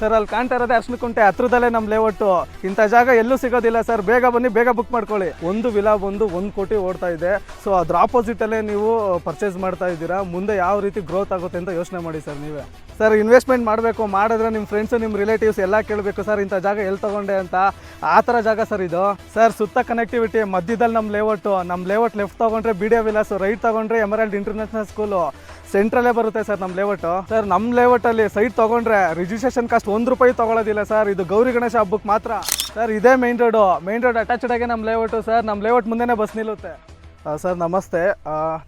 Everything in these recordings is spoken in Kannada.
ಸರ್ ಅಲ್ಲಿ ಕಾಣ್ತಾ ಇರೋದೇ ಅರ್ಶನಕುಂಟೆ ಹತ್ರದಲ್ಲೇ ನಮ್ಮ ಲೇಔಟು ಇಂಥ ಜಾಗ ಎಲ್ಲೂ ಸಿಗೋದಿಲ್ಲ ಸರ್ ಬೇಗ ಬನ್ನಿ, ಬೇಗ ಬುಕ್ ಮಾಡ್ಕೊಳ್ಳಿ. ಒಂದು ವಿಲಾ ಬಂದು ಒಂದು ಕೋಟಿ ಓಡ್ತಾ ಇದೆ. ಸೊ ಅದ್ರ ಆಪೋಸಿಟಲ್ಲೇ ನೀವು ಪರ್ಚೇಸ್ ಮಾಡ್ತಾ ಇದ್ದೀರಾ. ಮುಂದೆ ಯಾವ ರೀತಿ ಗ್ರೋತ್ ಆಗುತ್ತೆ ಅಂತ ಯೋಚನೆ ಮಾಡಿ ಸರ್ ನೀವೇ. ಸರ್ ಇನ್ವೆಸ್ಟ್ಮೆಂಟ್ ಮಾಡಬೇಕು, ಮಾಡಿದ್ರೆ ನಿಮ್ಮ ಫ್ರೆಂಡ್ಸು ನಿಮ್ಮ ರಿಲೇಟಿವ್ಸ್ ಎಲ್ಲ ಕೇಳಬೇಕು ಸರ್ ಇಂಥ ಜಾಗ ಎಲ್ಲಿ ತೊಗೊಂಡೆ ಅಂತ. ಆ ಥರ ಜಾಗ ಸರ್ ಇದು. ಸರ್ ಸುತ್ತ ಕನೆಕ್ಟಿವಿಟಿ ಮಧ್ಯದಲ್ಲಿ ನಮ್ಮ ಲೇಔಟು ನಮ್ಮ ಲೇಔಟ್ ಲೆಫ್ಟ್ ತೊಗೊಂಡ್ರೆ ಬಿ ಡಿ ವಿಲಾಸು ರೈಟ್ ತೊಗೊಂಡ್ರೆ ಎಮರಾಲ್ಡ್ ಇಂಟರ್ನ್ಯಾಷನಲ್ ಸ್ಕೂಲು ಸೆಂಟ್ರಲ್ಲೇ ಬರುತ್ತೆ ಸರ್ ನಮ್ಮ ಲೇಔಟು ಸರ್ ನಮ್ಮ ಲೇಔಟಲ್ಲಿ ಸೈಟ್ ತೊಗೊಂಡ್ರೆ ರಿಜಿಸ್ಟ್ರೇಷನ್ ಕಾಸ್ಟ್ ಒಂದು ರೂಪಾಯಿ ತೊಗೊಳೋದಿಲ್ಲ ಸರ್. ಇದು ಗೌರಿ ಗಣೇಶ ಹಬ್ಬಕ್ಕೆ ಮಾತ್ರ. ಸರ್, ಇದೇ main road main road attached ಆಗಿ ನಮ್ಮ ಲೇಔಟು ಸರ್ ನಮ್ಮ ಲೇಔಟ್ ಮುಂದೆನೇ ಬಸ್ ನಿಲ್ಲುತ್ತೆ. ಸರ್, ನಮಸ್ತೆ.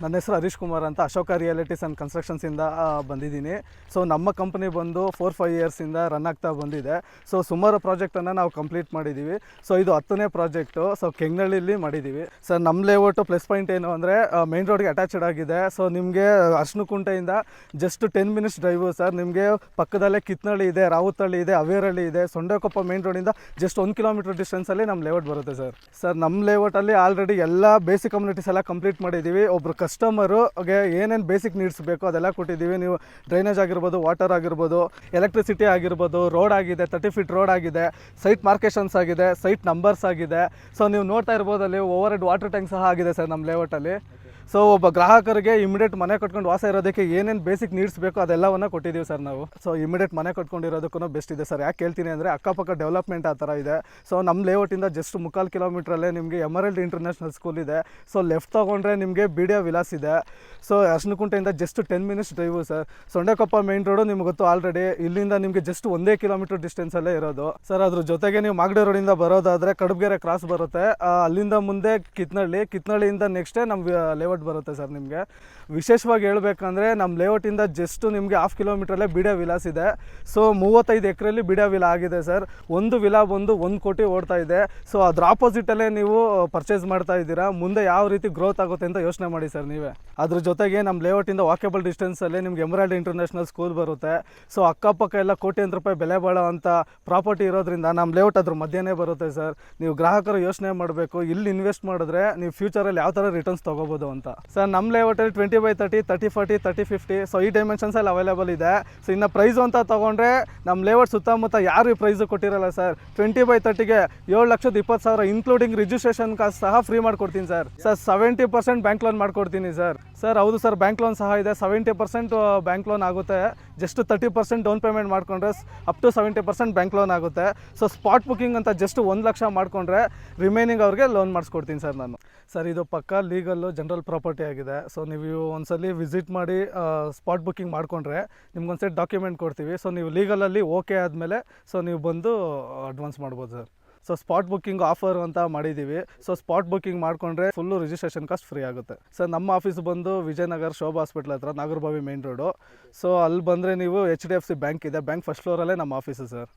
ನನ್ನ ಹೆಸರು ಹರೀಶ್ ಕುಮಾರ್ ಅಂತ ಅಶೋಕ ರಿಯಾಲಿಟೀಸ್ ಆ್ಯಂಡ್ ಕನ್ಸ್ಟ್ರಕ್ಷನ್ಸಿಂದ ಬಂದಿದ್ದೀನಿ. ಸೊ ನಮ್ಮ ಕಂಪ್ನಿ ಬಂದು ಫೋರ್ ಫೈವ್ ಇಯರ್ಸಿಂದ ರನ್ ಆಗ್ತಾ ಬಂದಿದೆ. ಸೊ ಸುಮಾರು ಪ್ರಾಜೆಕ್ಟನ್ನು ನಾವು ಕಂಪ್ಲೀಟ್ ಮಾಡಿದ್ದೀವಿ ಸೊ ಇದು ಹತ್ತನೇ ಪ್ರಾಜೆಕ್ಟು ಸೊ ಕೆಂಗ್ನಳ್ಳಿಲಿ ಮಾಡಿದ್ದೀವಿ ಸರ್ ನಮ್ಮ ಲೇಔಟು ಪ್ಲಸ್ ಪಾಯಿಂಟ್ ಏನು ಅಂದರೆ ಮೈನ್ ರೋಡ್ಗೆ ಅಟ್ಯಾಚ್ಡ್ ಆಗಿದೆ. ಸೊ ನಿಮಗೆ ಅರ್ಶನಕುಂಟೆಯಿಂದ just ten minutes drive sir. ನಿಮಗೆ ಪಕ್ಕದಲ್ಲೇ ಕಿತ್ನಳ್ಳಿ ಇದೆ, ರಾವುತಳ್ಳಿ ಇದೆ, ಅವೇರಳ್ಳಿ ಇದೆ, ಸೊಂಡೇಕೊಪ್ಪ ಮೈನ್ ರೋಡಿಂದ ಜಸ್ಟ್ ಒಂದು ಕಿಲೋಮೀಟರ್ ಡಿಸ್ಟೆನ್ಸಲ್ಲಿ ನಮ್ಮ ಲೇಔಟ್ ಬರುತ್ತೆ ಸರ್. ಸರ್ ನಮ್ಮ ಲೇಔಟಲ್ಲಿ ಆಲ್ರೆಡಿ ಎಲ್ಲ ಬೇಸಿಕ್ ಕಮ್ಯುನಿಟೀಸ್ ಎಲ್ಲ ಕಂಪ್ಲೀಟ್ ಮಾಡಿದ್ದೀವಿ. ಒಬ್ಬರು ಕಸ್ಟಮರುಗೆ ಏನೇನು ಬೇಸಿಕ್ ನೀಡ್ಸ್ ಬೇಕೋ ಅದೆಲ್ಲ ಕೊಟ್ಟಿದ್ದೀವಿ. ನೀವು ಡ್ರೈನೇಜ್ ಆಗಿರ್ಬೋದು ವಾಟರ್ ಆಗಿರ್ಬೋದು ಎಲೆಕ್ಟ್ರಿಸಿಟಿ ಆಗಿರ್ಬೋದು ರೋಡ್ ಆಗಿದೆ ತರ್ಟಿ ಫೀಟ್ ರೋಡ್ ಆಗಿದೆ ಸೈಟ್ ಮಾರ್ಕೇಶನ್ಸ್ ಆಗಿದೆ ಸೈಟ್ ನಂಬರ್ಸ್ ಆಗಿದೆ. ಸೊ ನೀವು ನೋಡ್ತಾ ಇರ್ಬೋದು ಅಲ್ಲಿ ಓವರ್ ಹೆಡ್ ವಾಟರ್ ಟ್ಯಾಂಕ್ ಸಹ ಆಗಿದೆ ಸರ್ ನಮ್ಮ ಲೇಔಟಲ್ಲಿ ಸೊ ಒಬ್ಬ ಗ್ರಾಹಕರಿಗೆ ಇಮಿಡಿಯೇಟ್ ಮನೆ ಕಟ್ಕೊಂಡು ವಾಸ ಇರೋದಕ್ಕೆ ಏನೇನು ಬೇಸಿಕ್ ನೀಡ್ಸ್ ಬೇಕೋ ಅದೆಲ್ಲವನ್ನ ಕೊಟ್ಟಿದ್ದೀವಿ ಸರ್ ನಾವು. ಸೊ ಇಮಿಡಿಯೇಟ್ ಮನೆ ಕಟ್ಕೊಂಡಿರೋದಕ್ಕೂ ಬೆಸ್ಟ್ ಇದೆ ಸರ್. ಯಾಕೆ ಹೇಳ್ತೀನಿ ಅಂದರೆ ಅಕ್ಕಪಕ್ಕ ಡೆವಲಪ್ಮೆಂಟ್ ಆ ಥರ ಇದೆ. ಸೊ ನಮ್ಮ ಲೇಔಟಿಂದ ಜಸ್ಟ್ ಮುಕ್ಕಾಲು ಕಿಲೋಮೀಟ್ರಲ್ಲೇ ನಿಮಗೆ ಎಮರಲ್ಡ್ ಇಂಟರ್ನ್ಯಾಷನಲ್ ಸ್ಕೂಲ್ ಇದೆ. ಸೊ ಲೆಫ್ಟ್ ತೊಗೊಂಡ್ರೆ ನಿಮಗೆ ಬಿ ಡಿ ವಿಲಾಸ್ ಇದೆ. So ಅರ್ಶನಕುಂಟೆಯಿಂದ just ten minutes drive sir. Sondekoppa main road ನಿಮ್ಗೆ ಗೊತ್ತು ಆಲ್ರೆಡಿ ಇಲ್ಲಿಂದ ನಿಮಗೆ ಜಸ್ಟ್ ಒಂದೇ ಕಿಲೋಮೀಟರ್ ಡಿಸ್ಟೆನ್ಸಲ್ಲೇ ಇರೋದು. ಸರ್ ಅದ್ರ ಜೊತೆಗೆ ನೀವು ಮಾಗಡಿ ರೋಡಿಂದ ಬರೋದಾದರೆ ಕಡಬಗೆರೆ ಕ್ರಾಸ್ ಬರುತ್ತೆ. ಅಲ್ಲಿಂದ ಮುಂದೆ ಕಿತ್ನಳ್ಳಿ. ಕಿತ್ನಳ್ಳಿಯಿಂದ ನೆಕ್ಸ್ಟೇ ನಮ್ಮ ಲೇಔಟ್ ಬರುತ್ತೆ ಸರ್ ನಿಮಗೆ. ವಿಶೇಷವಾಗಿ ಹೇಳಬೇಕಂದ್ರೆ ನಮ್ಮ ಲೇಔಟಿಂದ ಜಸ್ಟ್ ನಿಮಗೆ ಹಾಫ್ ಕಿಲೋಮೀಟ್ರಲ್ಲೇ ಬಿಡಿಯೋ ವಿಲಾಸ್ ಇದೆ. ಸೊ ಮೂವತ್ತೈದು ಎಕರೆಯಲ್ಲಿ ಬಿಡಿಯೋ ವಿಲಾ ಆಗಿದೆ ಸರ್. ಒಂದು ವಿಲಾ ಬಂದು ಒಂದು ಕೋಟಿ ಓಡ್ತಾ ಇದೆ. ಸೊ ಅದ್ರ ಆಪೋಸಿಟಲ್ಲೇ ನೀವು ಪರ್ಚೇಸ್ ಮಾಡ್ತಾ ಇದ್ದೀರಾ. ಮುಂದೆ ಯಾವ ರೀತಿ ಗ್ರೋತ್ ಆಗುತ್ತೆ ಅಂತ ಯೋಚನೆ ಮಾಡಿ ಸರ್ ನೀವೇ. ಅದ್ರ ಜೊತೆಗೆ ನಮ್ಮ ಲೇಔಟಿಂದ ವಾಕೇಬಲ್ ಡಿಸ್ಟೆನ್ಸಲ್ಲಿ ನಿಮ್ಗೆ ಎಮರಾಲ್ಡ್ ಇಂಟರ್ನ್ಯಾಷನಲ್ ಸ್ಕೂಲ್ ಬರುತ್ತೆ. ಸೊ ಅಕ್ಕಪಕ್ಕ ಎಲ್ಲ ಕೋಟ್ಯಾಂತರ ರೂಪಾಯಿ ಬೆಲೆ ಬಾಳೋ ಪ್ರಾಪರ್ಟಿ ಇರೋದ್ರಿಂದ ನಮ್ಮ ಲೇಔಟ್ ಅದ್ರ ಮಧ್ಯನೇ ಬರುತ್ತೆ ಸರ್. ನೀವು ಗ್ರಾಹಕರು ಯೋಚನೆ ಮಾಡಬೇಕು. ಇಲ್ಲಿ ಇನ್ವೆಸ್ಟ್ ಮಾಡಿದ್ರೆ ನೀವು ಫ್ಯೂಚರಲ್ಲಿ ಯಾವ ಥರ ರಿಟರ್ನ್ಸ್ ತೊಗೋಬೋದು ಅಂತ. ಸರ್ ನಮ್ಮ ಲೇಔಟಲ್ಲಿ twenty by thirty thirty forty thirty fifty so ಈ ಡೈಮೆನ್ಷನ್ಸಲ್ಲಿ ಅವೈಲೇಬಲ್ ಇದೆ. ಸೊ ಇನ್ನು ಪ್ರೈಸ್ ಅಂತ ತೊಗೊಂಡ್ರೆ ನಮ್ಮ ಲೇಔಟ್ ಸುತ್ತಮುತ್ತ ಯಾರು ಈ ಪ್ರೈಸು ಕೊಟ್ಟಿರಲ್ಲ ಸರ್ ಟ್ವೆಂಟಿ ಬೈ ತರ್ಟಿಗೆ ಏಳು ಲಕ್ಷದ ಇಪ್ಪತ್ತು ಸಾವಿರ ಇನ್ಕ್ಲೂಡಿಂಗ್ ರಿಜಿಸ್ಟ್ರೇಷನ್ ಕಾಸ್ಟ್ ಸಹ ಫ್ರೀ ಮಾಡ್ಕೊಡ್ತೀನಿ sir sir seventy percent bank loan ಮಾಡ್ಕೊಡ್ತೀನಿ ಸರ್ ಸರ್ ಹೌದು ಸರ್ ಬ್ಯಾಂಕ್ ಲೋನ್ ಸಹ ಇದೆ. ಸೆವೆಂಟಿ ಪರ್ಸೆಂಟ್ ಬ್ಯಾಂಕ್ ಲೋನ್ ಆಗುತ್ತೆ. Just thirty percent down payment ಮಾಡ್ಕೊಂಡ್ರೆ up to seventy percent bank loan ಆಗುತ್ತೆ. ಸೊ ಸ್ಪಾಟ್ ಬುಕಿಂಗ್ ಅಂತ ಜಸ್ಟ್ ಒಂದು ಲಕ್ಷ ಮಾಡಿಕೊಂಡ್ರೆ ರಿಮೈನಿಂಗ್ ಅವ್ರಿಗೆ ಲೋನ್ ಮಾಡಿಸ್ಕೊಡ್ತೀನಿ ಸರ್ ನಾನು. ಸರ್ ಇದು ಪಕ್ಕ ಲೀಗಲ್ಲು ಜನರಲ್ ಪ್ರಾಪರ್ಟಿ ಆಗಿದೆ. ಸೊ ನೀವು ಒಂದ್ಸಲಿ ವಿಸಿಟ್ ಮಾಡಿ ಸ್ಪಾಟ್ ಬುಕ್ಕಿಂಗ್ ಮಾಡಿಕೊಂಡ್ರೆ ನಿಮ್ಗೊಂದ್ಸರಿ ಡಾಕ್ಯುಮೆಂಟ್ ಕೊಡ್ತೀವಿ. ಸೊ ನೀವು ಲೀಗಲಲ್ಲಿ ಓಕೆ ಆದಮೇಲೆ ಸೊ ನೀವು ಬಂದು ಅಡ್ವಾನ್ಸ್ ಮಾಡ್ಬೋದು sir. So spot booking offer ಅಂತ ಮಾಡಿದ್ದೀವಿ ಸೊ ಸ್ಪಾಟ್ ಬುಕ್ಕಿಂಗ್ ಮಾಡಿಕೊಂಡ್ರೆ ಫುಲ್ಲು ರಿಜಿಸ್ಟ್ರೇಷನ್ ಕಾಸ್ಟ್ ಫ್ರೀ ಆಗುತ್ತೆ. ಸರ್ ನಮ್ಮ ಆಫೀಸ್ ಬಂದು ವಿಜಯನಗರ ಶೋಭಾ ಹಾಸ್ಪಿಟ್ಲ್ ಹತ್ರ, ನಾಗರಬಾವಿ ಮೇನ್ ರೋಡು ಸೊ ಅಲ್ಲಿ ಬಂದರೆ ನೀವು H D F C bank ಇದೆ. ಬ್ಯಾಂಕ್ ಫಸ್ಟ್ ಫ್ಲೋರಲ್ಲೇ ನಮ್ಮ ಆಫೀಸು ಸರ್.